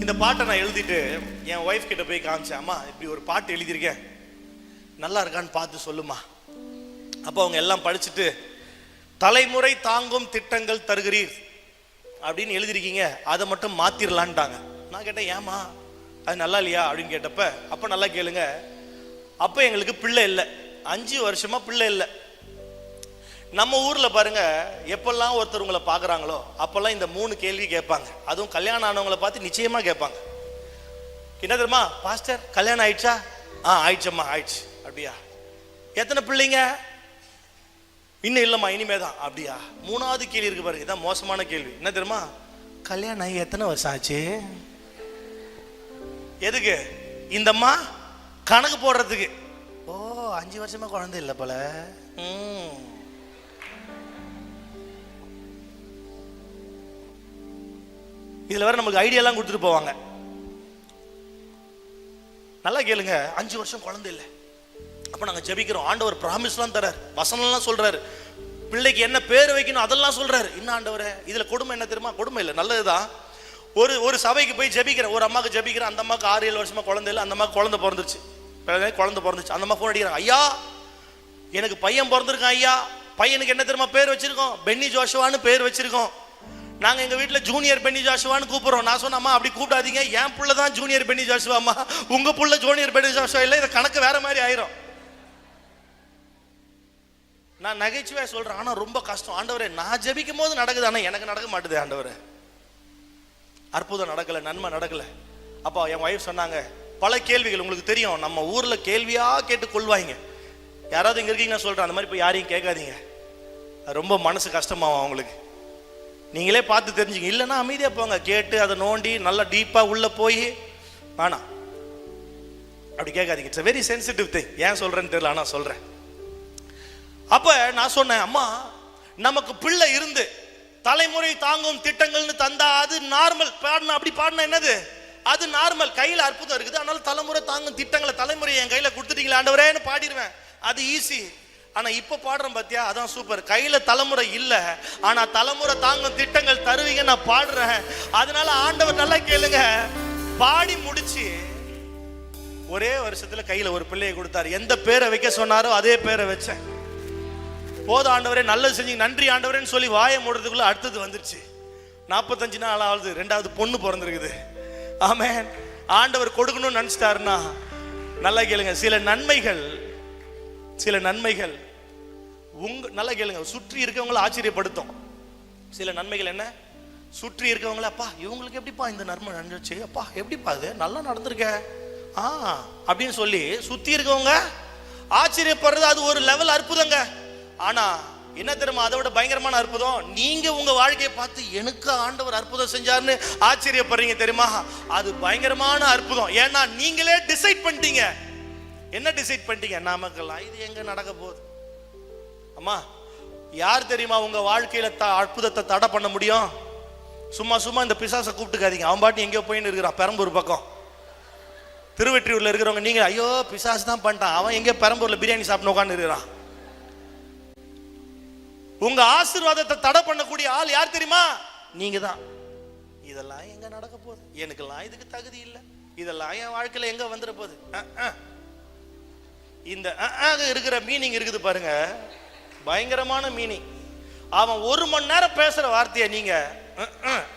இந்த பாட்டை நான் எழுதிட்டு என் ஒய்ஃப் கிட்ட போய் காமிச்சேன் அம்மா இப்படி ஒரு பாட்டு எழுதியிருக்கேன் நல்லா இருக்கான்னு பார்த்து சொல்லுமா அப்போ அவங்க எல்லாம் படிச்சுட்டு தலைமுறை தாங்கும் திட்டங்கள் தருகிறீர். அப்படின்னு எழுதிருக்கீங்க அதை மட்டும் மாத்திரலான்ட்டாங்க. நான் கேட்டேன் ஏமா அது நல்லா இல்லையா? அப்படின்னு கேட்டப்ப அப்போ நல்லா கேளுங்க. அப்போ எங்களுக்கு பிள்ளை இல்லை. அஞ்சு வருஷமா பிள்ளை இல்லை. நம்ம ஊர்ல பாருங்க எப்பெல்லாம் ஒருத்தர் உங்களை பார்க்குறாங்களோ அப்பெல்லாம் இந்த மூணு கேள்வி கேட்பாங்க. அதுவும் கல்யாணம் ஆனவங்கள பார்த்து நிச்சயமா கேட்பாங்க. என்ன தெரியுமா? பாஸ்டர் கல்யாணம் ஆயிடுச்சா? ஆ ஆயிடுச்சம்மா ஆயிடுச்சு. அப்படியா? எத்தனை பிள்ளைங்க? இன்னும் இல்லைம்மா இனிமே தான். அப்படியா? மூணாவது கேள்வி இருக்கு பாருங்க இதான் மோசமான கேள்வி. என்ன தெரியுமா? கல்யாணம் ஆகி எத்தனை வருஷம் ஆச்சு? எதுக்கு? இந்தம்மா கணக்கு போடுறதுக்கு. ஓ அஞ்சு வருஷமா குழந்தை இல்லை போல. ம். இதுல வேற நமக்கு ஐடியாலாம் கொடுத்துட்டு போவாங்க. நல்லா கேளுங்க அஞ்சு வருஷம் குழந்தை இல்லை. அப்ப நாங்க ஜெபிக்கிறோம். ஆண்டவர் ப்ராமிஸ்லாம் தரார். வசனம்லாம் சொல்றாரு. பிள்ளைக்கு என்ன பேர் வைக்கணும் அதெல்லாம் சொல்றாரு. என்ன ஆண்டவர் இதுல கொடுமை என்ன தெரியுமா? கொடுமை இல்லை. நல்லதுதான். ஒரு ஒரு சபைக்கு போய் ஜெபிக்கிறேன். ஒரு அம்மாக்கு ஜபிக்கிறேன். அந்த அம்மாக்கு ஆறு ஏழு வருஷமா குழந்தை இல்லை. அந்த அம்மாக்கு குழந்தை பிறந்துருச்சு. குழந்தை பிறந்துச்சு. அந்த அம்மா ஃபோன் அடிக்கிறாங்க. ஐயா எனக்கு பையன் பிறந்திருக்கான் ஐயா. பையனுக்கு என்ன தெரியுமா பேர் வச்சிருக்கோம்? பென்னி ஜோஷுவான்னு பேர் வச்சிருக்கோம். நாங்கள் எங்கள் வீட்டில் ஜூனியர் பென்னி ஜாஷுவான்னு கூப்பிட்றோம். நான் சொன்னேன் அம்மா அப்படி கூப்பிடாதீங்க. என் புள்ள தான் ஜூனியர் பென்னி ஜாஷுவாம்மா உங்கள் புள்ள ஜூனியர் பென்னி ஜாஷுவா இல்லை இதை கணக்கு வேற மாதிரி ஆயிரும். நான் நகைச்சுவையாக சொல்கிறேன் ஆனால் ரொம்ப கஷ்டம். ஆண்டவரே நான் ஜபிக்கும் போது நடக்குது ஆனால் எனக்கு நடக்க மாட்டுது ஆண்டவரே. அற்புதம் நடக்கலை நன்மை நடக்கலை. அப்போ என் ஒய்ஃப் சொன்னாங்க பல கேள்விகள் உங்களுக்கு தெரியும். நம்ம ஊரில் கேள்வியாக கேட்டு கொள்வாங்க யாராவது இங்கே இருக்கீங்கன்னா சொல்கிறேன் அந்த மாதிரி இப்போ யாரையும் கேட்காதீங்க. ரொம்ப மனசு கஷ்டமாகும் அவங்களுக்கு. நீங்களே பார்த்து தெரிஞ்சுங்க. இல்லைன்னா அமைதியாக போங்க. கேட்டு அதை நோண்டி நல்லா டீப்பாக உள்ளே போய் வேணாம் அப்படி கேட்காதீங்க. இட்ஸ் வெரி சென்சிட்டிவ் திங் ஏன் சொல்கிறேன்னு தெரியல ஆனால் சொல்கிறேன் அப்போ நான் சொன்னேன் அம்மா நமக்கு பிள்ளை இருந்து தலைமுறை தாங்கும் திட்டங்கள்னு தந்தா அது நார்மல் பாடினா அப்படி பாடினா என்னது? அது நார்மல் கையில் அற்புதம் இருக்குது. அதனால தலைமுறை தாங்கும் திட்டங்களை தலைமுறை என் கையில் கொடுத்துட்டீங்களா ஆண்டவரேன்னு பாடிடுவேன் அது ஈஸி ஆனால் இப்போ பாடுறோம் பார்த்தியா அதான் சூப்பர் கையில் தலைமுறை இல்லை. ஆனால் தலைமுறை தாங்கும் திட்டங்கள் தருவீங்க நான் பாடுறேன். அதனால ஆண்டவர் நல்லா கேளுங்க. பாடி முடிச்சு ஒரே வருஷத்தில் கையில் ஒரு பிள்ளையை கொடுத்தாரு. எந்த பேரை வைக்க சொன்னாரோ அதே பேரை வச்சேன். போதும் ஆண்டவரே நல்லது செஞ்சு நன்றி ஆண்டவரேன்னு சொல்லி வாயை மூடுறதுக்குள்ளே அடுத்தது வந்துருச்சு. நாற்பத்தஞ்சு நாள் ஆகுது. ரெண்டாவது பொண்ணு பிறந்திருக்குது. ஆமேன். ஆண்டவர் கொடுக்கணும்னு நினச்சிட்டாருன்னா நல்லா கேளுங்க. சில நன்மைகள் சில நன்மைகள் உங்க நல்லா கேளுங்க. சுற்றி இருக்கவங்களை ஆச்சரியப்படுத்தும். சில நன்மைகள் என்ன? சுற்றி இருக்கவங்கள அப்பா இவங்களுக்கு எப்படிப்பா இந்த நன்மை நடந்துச்சு? அப்பா எப்படிப்பா அது நல்லா நடந்திருக்க. ஆ அப்படின்னு சொல்லி சுத்தி இருக்கவங்க ஆச்சரியப்படுறது அது ஒரு லெவல் அற்புதங்க. ஆனா என்ன தெரியுமா? அதை விட பயங்கரமான அற்புதம் நீங்க உங்க வாழ்க்கையை பார்த்து எனக்கு ஆண்டவர் அற்புதம் செஞ்சாருன்னு ஆச்சரியப்படுறீங்க தெரியுமா? அது பயங்கரமான அற்புதம். ஏன்னா நீங்களே டிசைட் பண்ணிட்டீங்க. என்ன டிசைட் பண்ணிட்டீங்க? நாமக்கல்லாம் இது எங்க நடக்க போகுது? அம்மா யார் தெரியுமா உங்க வாழ்க்கையில த அற்புதத்தை தடை பண்ண முடியும்? சும்மா சும்மா இந்த பிசாசை கூப்பிட்டுக்காதீங்க. அவன் பாட்டி எங்கேயோ போயின்னு இருக்கிறான். பெரம்பூர் பக்கம். திருவெற்றியூர்ல இருக்கிறவங்க நீங்க ஐயோ பிசாசு தான் பண்ணிட்டான். அவன் எங்கேயோ பெரம்பூர்ல பிரியாணி சாப்பிட்டு உட்காந்து இருக்கிறான். உங்க ஆசீர்வாதத்தை தடை பண்ணக்கூடிய ஆள் யார் தெரியுமா? நீங்க தான் இதெல்லாம் எங்க நடக்க போகுது? எனக்கெல்லாம் இதுக்கு தகுதி இல்லை. இதெல்லாம் என் வாழ்க்கையில எங்க வந்துட போகுது? இந்த இருக்கிற மீனிங் இருக்குது பாருங்க. பயங்கரமான மீனிங் அவன் ஒரு மணி நேரம் பேசுற வார்த்தையை நீங்க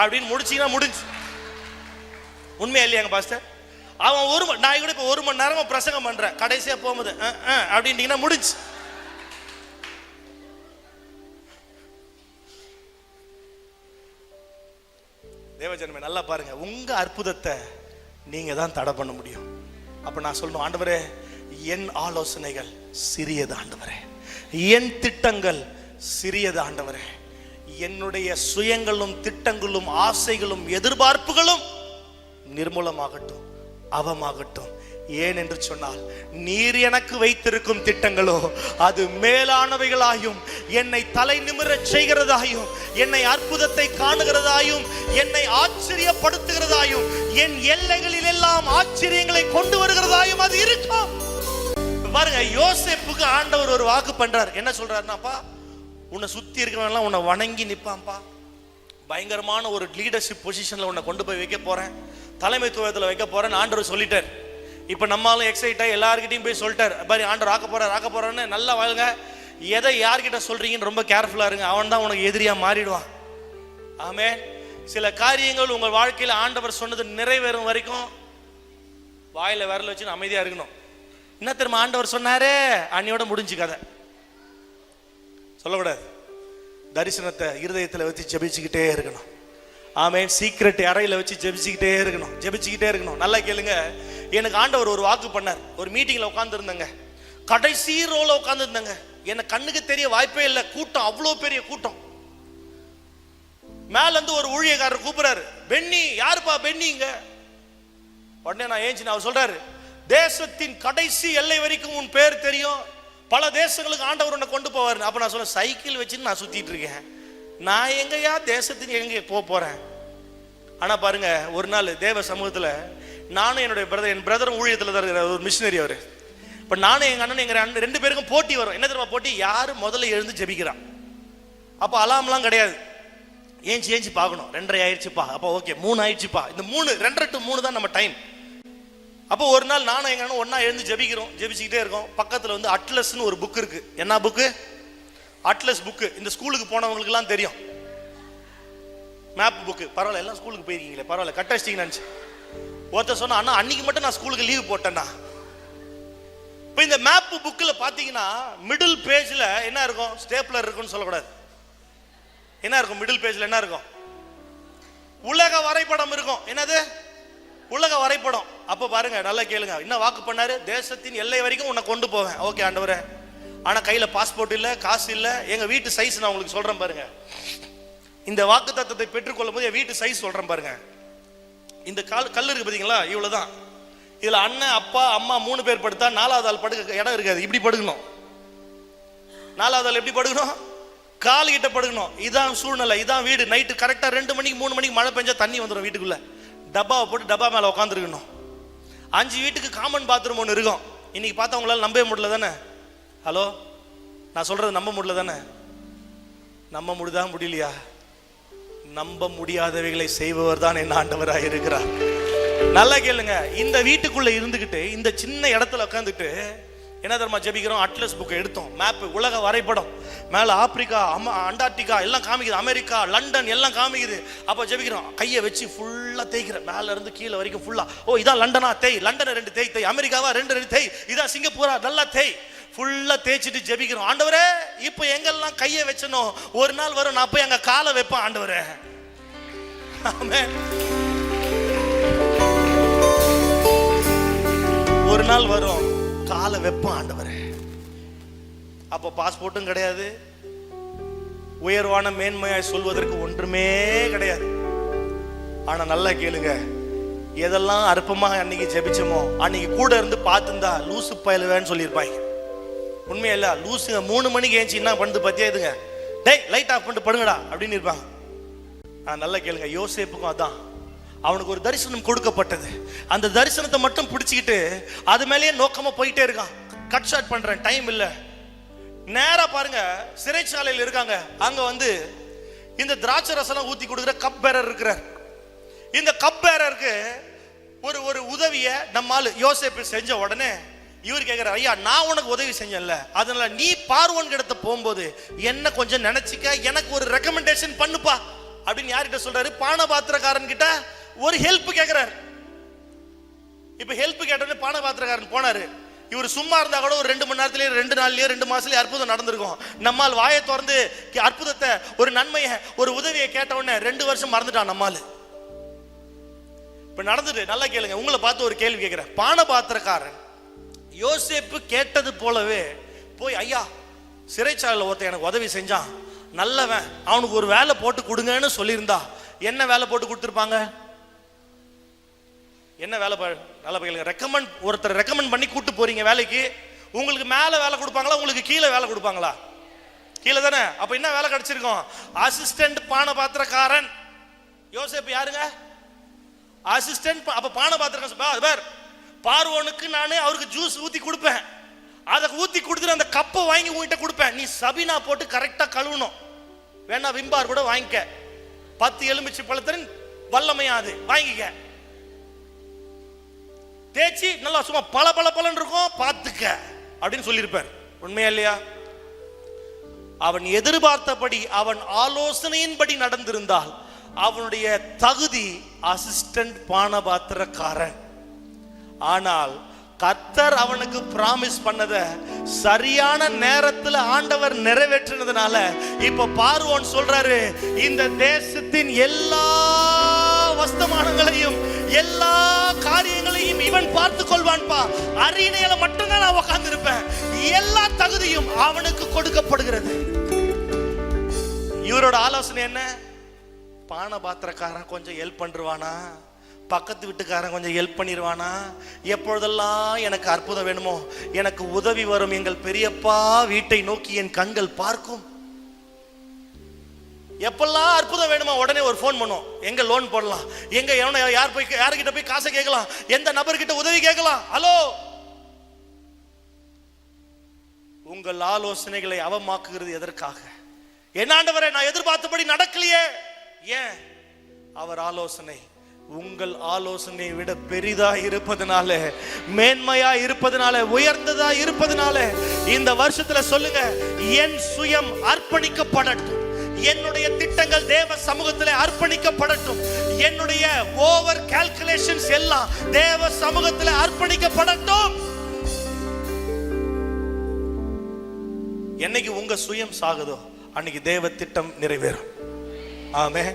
அப்படின்னு முடிச்சீங்கன்னா முடிஞ்சு. உண்மையா இல்லையாங்க பாஸ்டர் அவன் ஒரு நான் கூட இப்போ ஒரு மணி நேரமா பிரசங்கம் பண்றேன். கடைசியா போகும்போது அப்படின்ட்டீங்கன்னா முடிஞ்சு. தேவஜன்மே நல்லா பாருங்க. உங்க அற்புதத்தை நீங்க தான் தடை பண்ண முடியும். அப்ப நான் சொல்லணும் ஆண்டவரே என் ஆலோசனைகள் சிறியது ஆண்டவரே. என் திட்டங்கள் சிறியது ஆண்டவரே. என்னுடைய சுயங்களும் திட்டங்களும் ஆசைகளும் எதிர்பார்ப்புகளும் நிர்மூலமாகட்டும் அவமாகட்டும். ஏன் என்று சொன்னால் நீர் எனக்கு வைத்திருக்கும் திட்டங்களோ அது மேலானவைகளாயும் என்னை தலை நிமிரச் செய்கிறதாயும் என்னை அற்புதத்தை காணுகிறதாயும் என்னை ஆச்சரியப்படுத்துகிறதாயும் என் எல்லைகளில் எல்லாம் ஆச்சரியங்களை கொண்டு வருகிறதாயும் அது இருக்கும் பாருங்க யோசேப்புக்கு ஆண்டவர் ஒரு வாக்கு பண்றாரு. என்ன சொல்றாருனாப்பா உன்னை சுத்தி இருக்கிறவன்லாம் உன்னை வணங்கி நிற்பான்ப்பா பயங்கரமான ஒரு லீடர்ஷிப் பொசிஷன்ல உன்னை கொண்டு போய் வைக்க போறேன். தலைமைத்துவத்தில் வைக்க போறேன்னு ஆண்டவர் சொல்லிட்டார். இப்போ நம்மளும் எக்ஸைட் ஆகி எல்லாருக்கிட்டையும் போய் சொல்லிட்டார். பாரு ஆண்டவர் ஆக்க போறார் ஆக்க போறான்னு நல்லா வாழுங்க எதை யார்கிட்ட சொல்றீங்கன்னு ரொம்ப கேர்ஃபுல்லா இருங்க. அவன் தான் உனக்கு எதிரியா மாறிடுவான். ஆமே சில காரியங்கள் உங்கள் வாழ்க்கையில் ஆண்டவர் சொன்னது நிறைவேறும் வரைக்கும் வாயில விரல வச்சு அமைதியா இருக்கணும். என்ன திரும்ப ஆண்டவர் சொன்னாரே? அன்னியோட முடிஞ்சு கதை. சொல்லக்கூடாது. தரிசனத்தை இருதயத்தில் வச்சு ஜெபிச்சுக்கிட்டே இருக்கணும். ஆமே சீக்ரெட் அறையில் வச்சு ஜெபிச்சுக்கிட்டே இருக்கணும். ஜெபிச்சுக்கிட்டே இருக்கணும். நல்லா கேளுங்க. எனக்கு ஆண்டவர் ஒரு வாக்கு பண்ணார். ஒரு மீட்டிங்கில் உட்காந்துருந்தேங்க கடைசி ரோல உட்காந்துருந்தேங்க எனக்கு கண்ணுக்கு தெரிய வாய்ப்பே இல்லை. கூட்டம் அவ்வளோ பெரிய கூட்டம். மேலேருந்து ஒரு ஊழியக்காரர் கூப்பிடுறாரு. பென்னி யாருப்பா பென்னிங்க? உடனே நான் ஏஞ்சி அவர் சொல்றாரு தேசத்தின் கடைசி எல்லை வரைக்கும் உன் பேர் தெரியும். பல தேசங்களுக்கு ஆண்டவர் உன்னை கொண்டு போவார் அப்ப நான் சொல்ல சைக்கிள் வச்சுன்னு நான் சுத்திட்டு இருக்கேன். நான் எங்கயா தேசத்துக்கு எங்க போக போறேன்? ஆனா பாருங்க ஒரு நாள் தேவ சமூகத்துல நானும் என்னுடைய பிரதர் என் பிரதரும் ஊழியத்துல தான் இருக்கிற ஒரு மிஷினரி அவர். இப்ப நானும் எங்க அண்ணன் எங்க அண்ணன் ரெண்டு பேருக்கும் போட்டி வரும். என்ன தெரியுமா போட்டி? யாரு முதல்ல எழுந்து ஜெபிக்கிறான். அப்ப அலாம்லாம் கிடையாது. ஏஞ்சி ஏஞ்சி பார்க்கணும். ரெண்டரை ஆயிடுச்சுப்பா. அப்போ ஓகே மூணு ஆயிடுச்சுப்பா. இந்த மூணு ரெண்டரை டு மூணு தான் நம்ம டைம் அப்போ ஒரு நாள் நானும் எங்க ஒன்னா எழுந்து ஜெபிக்கிறோம். ஜெபிச்சுக்கிட்டே இருக்கோம். பக்கத்துல வந்து அட்லஸ்னு ஒரு புக் இருக்கு. என்ன புக்கு அட்லஸ் புக்கு இந்த ஸ்கூலுக்கு போனவங்களுக்குலாம் தெரியும். மேப் புக்கு பரவாயில்ல எல்லாம் ஸ்கூலுக்கு போயிருக்கீங்களே. பரவாயில்ல கட் அடிச்சிட்டீங்கன்னு நினச்சி ஒருத்தர் சொன்னா அண்ணா அன்னைக்கு மட்டும் நான் ஸ்கூலுக்கு லீவ் போட்டேன்னா இப்போ இந்த மேப் புக்கில் பார்த்தீங்கன்னா மிடில் பேஜில் என்ன இருக்கும்? ஸ்டேப்லர் இருக்குன்னு சொல்லக்கூடாது. என்ன இருக்கும்? மிடில் பேஜில் என்ன இருக்கும்? உலக வரைபடம் இருக்கும். என்னது? அப்போ பாருங்க நல்லா கேளுங்க. என்ன வாக்கு பண்ணாரு? தேசத்தின் எல்லை வரைக்கும் உன்னை கொண்டு போவேன். ஓகே ஆண்டவரே. ஆனால் கையில் பாஸ்போர்ட் இல்லை காசு இல்லை. எங்கள் வீட்டு சைஸ் நான் உங்களுக்கு சொல்கிறேன் பாருங்க. இந்த வாக்கு தத்துவத்தை பெற்றுக்கொள்ளும் போது என் வீட்டு சைஸ் சொல்கிறேன் பாருங்க. இந்த கால் கல் இருக்கு இவ்வளோ தான் இதில் அண்ணன் அப்பா அம்மா மூணு பேர் படுத்தா நாலாவது ஆள் படுக்க இடம் இருக்காது. இப்படி படுக்கணும். நாலாவது ஆள் எப்படி படுக்கணும்? கால் கிட்ட படுக்கணும். இதான் சூழ்நிலை. இதான் வீடு. நைட்டு கரெக்டாக ரெண்டு மணிக்கு மூணு மணிக்கு மழை பெஞ்சா தண்ணி வந்துடும் வீட்டுக்குள்ளே. டப்பாவை போட்டு டப்பா மேலே உட்காந்துருக்கணும் அஞ்சு வீட்டுக்கு காமன் பாத்ரூம் ஒன்று இருக்கும். இன்னைக்கு பார்த்தா உங்களால் நம்பவே முடியல தானே? ஹலோ நான் சொல்றது நம்ப முடியல தானே? நம்ப முடிதா முடியலையா? நம்ப முடியாதவைகளை செய்பவர் தான் என் ஆண்டவராக இருக்கிறார். நல்லா கேளுங்க. இந்த வீட்டுக்குள்ள இருந்துகிட்டு இந்த சின்ன இடத்துல உட்காந்துட்டு என்ன தெரியுமா ஜெபிக்கிறோம்? அட்லஸ் புக்கை எடுத்தோம். மேப் உலக வரைபடம். மேலே ஆப்பிரிக்கா அம அண்டார்டிகா எல்லாம் காமிக்குது. அமெரிக்கா லண்டன் எல்லாம் காமிக்குது. அப்போ ஜெபிக்கிறோம். கையை வச்சு ஃபுல்லாக தேய்க்கிறேன் மேலே இருந்து கீழே வரைக்கும் ஃபுல்லாக ஓ இதான் லண்டனா? தேய். லண்டனை ரெண்டு தேய். தேய். அமெரிக்காவா? ரெண்டு ரெண்டு தேய். இதான் சிங்கப்பூரா? நல்லா தேய். ஃபுல்லாக தேய்ச்சிட்டு ஜெபிக்கிறோம். ஆண்டவரே இப்போ எங்கெல்லாம் கையை வச்சனோ ஒரு நாள் வரும். நான் போய் எங்கள் காலை வைப்பேன் ஆண்டவரே. ஆமே ஒரு நாள் வரும். காலை வெப்பம் ஆண்டவர். அப்போ பாஸ்போர்ட்டும் கிடையாது. உயர்வான மேன்மையாய் சொல்வதற்கு ஒன்றுமே கிடையாது. ஆனா நல்லா கேளுங்க. எதெல்லாம் அற்பமாக அன்னைக்கு ஜெபிச்சோமோ அன்னைக்கு கூட இருந்து பார்த்துருந்தா லூசு பயலுவேன்னு சொல்லியிருப்பாங்க. உண்மையில லூசுங்க மூணு மணிக்கு ஏஞ்சி என்ன பண்ணுது பத்தியா இதுங்க? டேய் லைட் ஆஃப் பண்ணிட்டு படுங்கடா அப்படின்னு இருப்பாங்க. ஆ, நல்லா கேளுங்க யோசேப்புக்கும் அதான். அவனுக்கு ஒரு தரிசனம் கொடுக்கப்பட்டது. அந்த தரிசனத்தை மட்டும் பிடிச்சிக்கிட்டு அது மேலேயே நோக்கமா போயிட்டே இருக்கான். கட் ஷாட் பண்றேன் டைம் இல்ல. நேரா பாருங்க சிறைச்சாலையில் இருக்காங்க. அங்க வந்து இந்த திராட்சை ரசம் ஊத்தி கொடுக்குற கப் பேரர் இருக்கிறார். இந்த கப் பேரருக்கு ஒரு ஒரு உதவியை நம்மால் யோசிப்பு செஞ்ச உடனே இவர் கேட்கிறார் ஐயா நான் உனக்கு உதவி செஞ்சேன்ல. அதனால நீ பார்வன் கிடத்த போகும்போது என்ன கொஞ்சம் நினைச்சிக்க எனக்கு ஒரு ரெக்கமெண்டேஷன் பண்ணுப்பா. அப்படின்னு யார்கிட்ட சொல்றாரு? பானபாத்திரக்காரன் கிட்ட ஒரு ஹெல்ப் கேட்கிறாரு இப்ப ஹெல்ப் பான பாத்திரக்காரன் போனாரு. இவர் சும்மா இருந்தா கூட ஒரு ரெண்டு மணி நேரத்திலேயே ரெண்டு நாள்லயே ரெண்டு மாசத்துலயே அற்புதம் நடந்திருக்கும். நம்மால் வாயை திறந்து கி- அற்புதத்தை ஒரு நன்மையை ஒரு உதவியை கேட்ட உடனே ரெண்டு வருஷம் மறந்துட்டான் நம்மால். இப்ப நடந்துட்டு நல்லா கேளுங்க. உங்களை பார்த்து ஒரு கேள்வி கேட்கிறேன் பானபாத்திரக்காரன் யோசேப்பு கேட்டது போலவே போய் ஐயா சிறைச்சாலையில் ஒருத்தன் எனக்கு உதவி செஞ்சான். நல்லவன். அவனுக்கு ஒரு வேலை போட்டு கொடுங்கன்னு சொல்லியிருந்தா. என்ன வேலை போட்டு கொடுத்துருப்பாங்க? என்ன வேலை பா- நல்லா கேளுங்க ரெக்கமெண்ட் ஒருத்தர் ரெக்கமெண்ட் பண்ணி கூட்டு போறீங்க வேலைக்கு. உங்களுக்கு மேலே வேலை கொடுப்பாங்களா? உங்களுக்கு கீழே வேலை கொடுப்பாங்களா? கீழே தானே? அப்போ என்ன வேலை கிடைச்சிருக்கோம்? அசிஸ்டன்ட் பானபாத்திரக்காரன். யோசேப்பு யாருங்க? அசிஸ்டன்ட் அப்போ பான பாத்திரக்காரன் பார். பார்வோனுக்கு நான் அவருக்கு ஜூஸ் ஊற்றி கொடுப்பேன். அதை ஊற்றி கொடுத்துட்டு அந்த கப்பை வாங்கி உங்ககிட்ட கொடுப்பேன். நீ சபினா போட்டு கரெக்டாக கழுவணும். வேணா விம்பார் கூட வாங்கிக்க. பத்து எலுமிச்சை பழத்தின் வல்லமையாது வாங்கிக்க. தேய்ச்சி நல்லா சும்மா பல பல பலன் இருக்கும். பார்த்துக்க அப்படின்னு சொல்லியிருப்பார். உண்மையா இல்லையா? அவன் எதிர்பார்த்தபடி அவன் ஆலோசனையின்படி நடந்திருந்தால் அவனுடைய தகுதி அசிஸ்டன்ட் பானபாத்திரக்காரன். ஆனால் கத்தர் அவனுக்கு பிராமிஸ் பண்ணத சரியான நேரத்துல ஆண்டவர் நிறைவேற்றினதுனால இப்ப பார்வோன் சொல்றாரு இந்த தேசத்தின் எல்லா வஸ்தமானங்களையும் எல்லா காரிய இவன் பார்த்து கொள்வான்பா. அரியணையில மட்டும்தான் நான் உட்கார்ந்து இருப்பேன் எல்லா தகுதியும் அவனுக்கு கொடுக்கப்படுகிறது. இவரோட ஆலோசனை என்ன? பான பாத்திரக்காரன் கொஞ்சம் ஹெல்ப் பண்ணிருவானா பக்கத்து வீட்டுக்காரன் கொஞ்சம் ஹெல்ப் பண்ணிடுவானா எப்பொழுதெல்லாம் எனக்கு அற்புதம் வேணுமோ எனக்கு உதவி வரும் எங்கள் பெரியப்பா வீட்டை நோக்கி என் கண்கள் பார்க்கும். எப்பெல்லாம் அற்புதம் வேணுமோ உடனே ஒரு ஃபோன் பண்ணும் எங்க லோன் போடலாம்? எங்க எவனை யார் போய் யார்கிட்ட போய் காசை கேட்கலாம்? எந்த நபர்கிட்ட உதவி கேட்கலாம்? ஹலோ உங்கள் ஆலோசனைகளை அவமாக்குகிறது எதற்காக? என்னாண்டவரை நான் எதிர்பார்த்தபடி நடக்கலையே. ஏன்? அவர் ஆலோசனை. உங்கள் ஆலோசனை விட பெரிதா இருப்பதனால மேன்மையா இருப்பதனால உயர்ந்ததா இருப்பதனால இந்த வருஷத்துல சொல்லுங்க என் சுயம் அர்ப்பணிக்கப்படட்டும். என்னுடைய திட்டங்கள் தேவ சமூகத்தில் அர்ப்பணிக்கப்படட்டும். என்னுடைய ஓவர் கால்குலேஷன்ஸ் எல்லாம் தேவ சமூகத்தில் அர்ப்பணிக்கப்படட்டும். என்னைக்கு உங்க சுயம் சாகுதோ அன்னைக்கு தேவ திட்டம் நிறைவேறும். ஆமே